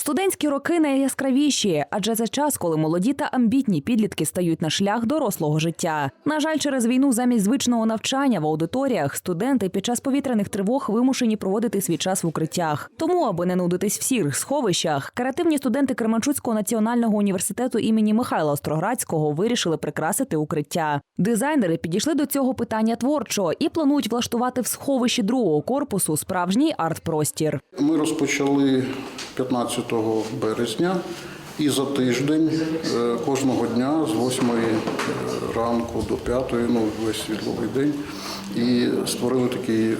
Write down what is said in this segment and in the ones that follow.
Студентські роки найяскравіші, адже це час, коли молоді та амбітні підлітки стають на шлях дорослого життя. На жаль, через війну замість звичного навчання в аудиторіях студенти під час повітряних тривог вимушені проводити свій час в укриттях. Тому, аби не нудитись в сірих сховищах, креативні студенти Кременчуцького національного університету імені Михайла Остроградського вирішили прикрасити укриття. Дизайнери підійшли до цього питання творчо і планують влаштувати в сховищі другого корпусу справжній арт-простір. Ми розпочали 15 березня і за тиждень е, кожного дня з 8 ранку до 5, ну весь світловий день. І створили такий, е,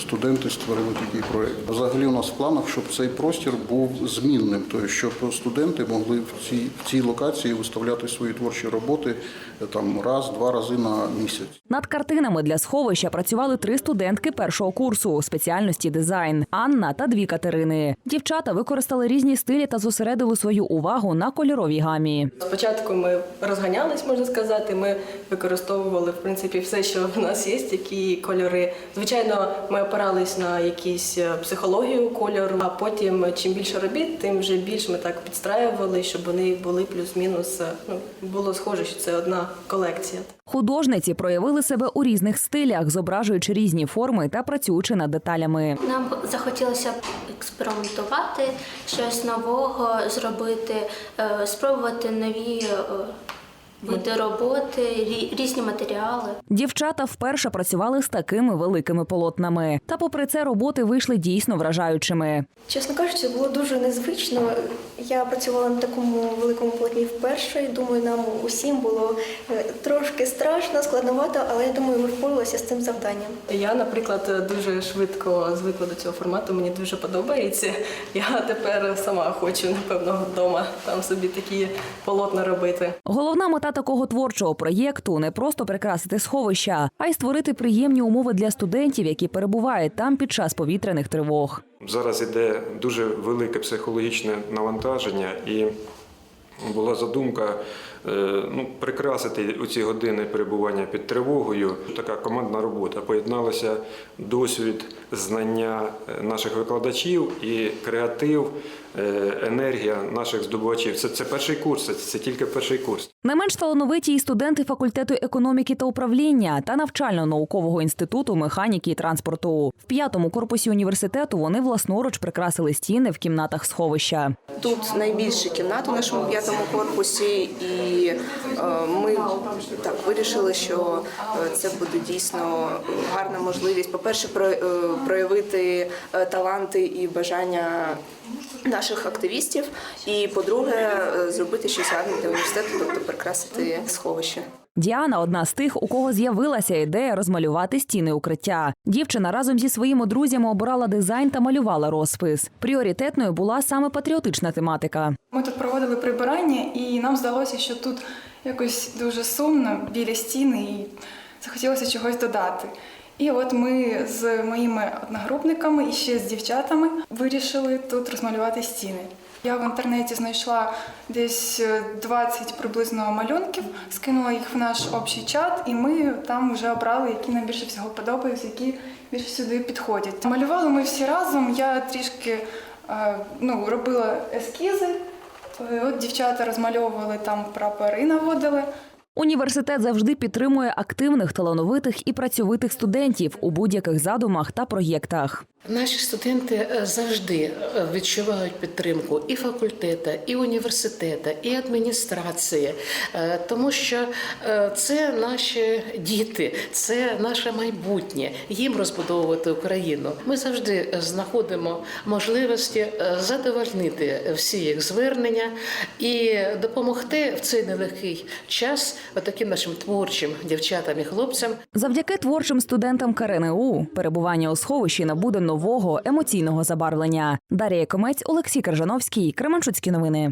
студенти створили такий проєкт. Взагалі у нас в планах, щоб цей простір був змінним, тобто щоб студенти могли в цій, в цій локації виставляти свої творчі роботи е, там раз-два рази на місяць. Над картинами для сховища працювали три студентки першого курсу спеціальності дизайн Анна та дві Катерини. Дівчата використали різні стилі та зосередили свою увагу на кольоровій гамі. Спочатку ми розганялись, можна сказати. Ми використовували в принципі все, що в нас є, які кольори. Звичайно, ми опирались на якісь е, психологію кольору, а потім чим більше робіт, тим вже більш ми так підстраювали, щоб вони були плюс-мінус. е, Ну було схоже, що це одна колекція. Художниці проявили себе у різних стилях, зображуючи різні форми та працюючи над деталями. Нам захотілося експериментувати, щось нового зробити, е, спробувати нові е, види роботи, рі- різні матеріали. Дівчата вперше працювали з такими великими полотнами. Та, попри це, роботи вийшли дійсно вражаючими. Чесно кажучи, було дуже незвично. Я працювала на такому великому полотні вперше. і Думаю, нам усім було е, трошки страшно, складновато, але я думаю, ми впоралися з цим завданням. Я, наприклад, дуже швидко звикла до цього формату. Мені дуже подобається. Я тепер сама хочу, напевно, вдома там собі такі полотна робити. Головна мета такого творчого проєкту не просто прикрасити сховища, а й створити приємні умови для студентів, які перебувають там під час повітряних тривог. Зараз іде дуже велике психологічне навантаження, і була задумка е, ну, прикрасити у ці години перебування під тривогою. Така командна робота. Поєдналося досвід, знання е, наших викладачів і креатив, е, енергія наших здобувачів. Це, це перший курс, це, це тільки перший курс. Не менш талановиті і студенти факультету економіки та управління та навчально-наукового інституту механіки і транспорту. В п'ятому корпусі університету вони власноруч прикрасили стіни в кімнатах сховища. Тут найбільше кімната у нашому п'ятому корпусі, і ми так вирішили, що е, це буде дійсно гарна можливість. По-перше, про- е, проявити е, таланти і бажання наших активістів. І по-друге, е, зробити щось гарне для університету, тобто прикрасити сховище. Діана одна з тих, у кого з'явилася ідея розмалювати стіни укриття. Дівчина разом зі своїми друзями обирала дизайн та малювала розпис. Пріоритетною була саме патріотична тематика. Ми тут проводили прибирання, і нам здалося, що тут якось дуже сумно біля стіни, і захотілося чогось додати. І от ми з моїми одногрупниками і ще з дівчатами вирішили тут розмалювати стіни. Я в інтернеті знайшла десь е, 20 приблизно малюнків, скинула їх в наш общий чат, і ми там вже обрали, які нам більше всього подобаються, які більше сюди підходять. Малювали ми всі разом. Я трішки е, ну, робила ескізи. Е, От дівчата розмальовували там прапори, наводили. Університет завжди підтримує активних, талановитих і працьовитих студентів у будь-яких задумах та проєктах. Наші студенти е, завжди е, відчувають підтримку і факультету, і університету, і адміністрації, е, тому що це наші діти, це наше майбутнє. Їм розбудовувати Україну. Ми завжди знаходимо можливості задовольнити всі їх звернення і допомогти в цей нелегкий час таким нашим творчим дівчатам і хлопцям. Завдяки творчим студентам КРНУ перебування у сховищі набуде нового емоційного забарвлення. Дар'я Комець, Олексій Кержановський, Кременчуцькі новини.